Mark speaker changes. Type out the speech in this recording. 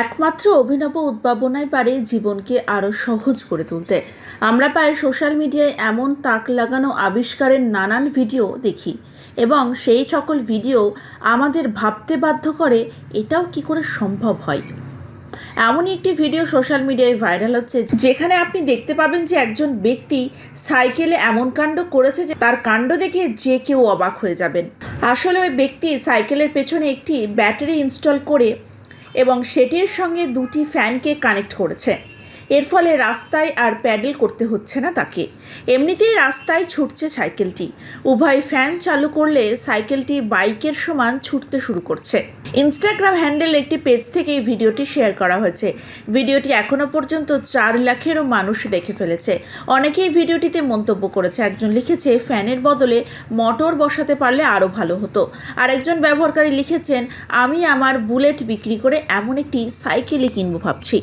Speaker 1: একমাত্র অভিনব উদ্ভাবনাই পারে জীবনকে আরও সহজ করে তুলতে। আমরা পাই সোশ্যাল মিডিয়ায় এমন তাক লাগানো আবিষ্কারের নানান ভিডিও দেখি এবং সেই সকল ভিডিও আমাদের ভাবতে বাধ্য করে, এটাও কি করে সম্ভব হয়? এমনই একটি ভিডিও সোশ্যাল মিডিয়ায় ভাইরাল হচ্ছে, যেখানে আপনি দেখতে পাবেন যে একজন ব্যক্তি সাইকেলে এমন কাণ্ড করেছে যে তার কাণ্ড দেখে যে কেউ অবাক হয়ে যাবেন। আসলে ওই ব্যক্তি সাইকেলের পেছনে একটি ব্যাটারি ইনস্টল করে এবং সেটির সঙ্গে দুটি ফ্যানকে কানেক্ট করেছে। এর ফলে রাস্তায় আর প্যাডেল করতে হচ্ছে না তাকে। এমনিতেই রাস্তায় ছুটছে সাইকেলটি। উভয় ফ্যান চালু করলে সাইকেলটি বাইকের সমান ছুটতে শুরু করছে। ইনস্টাগ্রাম হ্যান্ডেল একটি পেজ থেকে এই ভিডিওটি শেয়ার করা হয়েছে। ভিডিওটি এখনও পর্যন্ত চার লাখেরও মানুষ দেখে ফেলেছে। অনেকেই ভিডিওটিতে মন্তব্য করেছে, একজন লিখেছে, ফ্যানের বদলে মোটর বসাতে পারলে আরও ভালো হতো। আরেকজন ব্যবহারকারী লিখেছেন, আমি আমার বুলেট বিক্রি করে এমন একটি সাইকেলই কিনবো ভাবছি।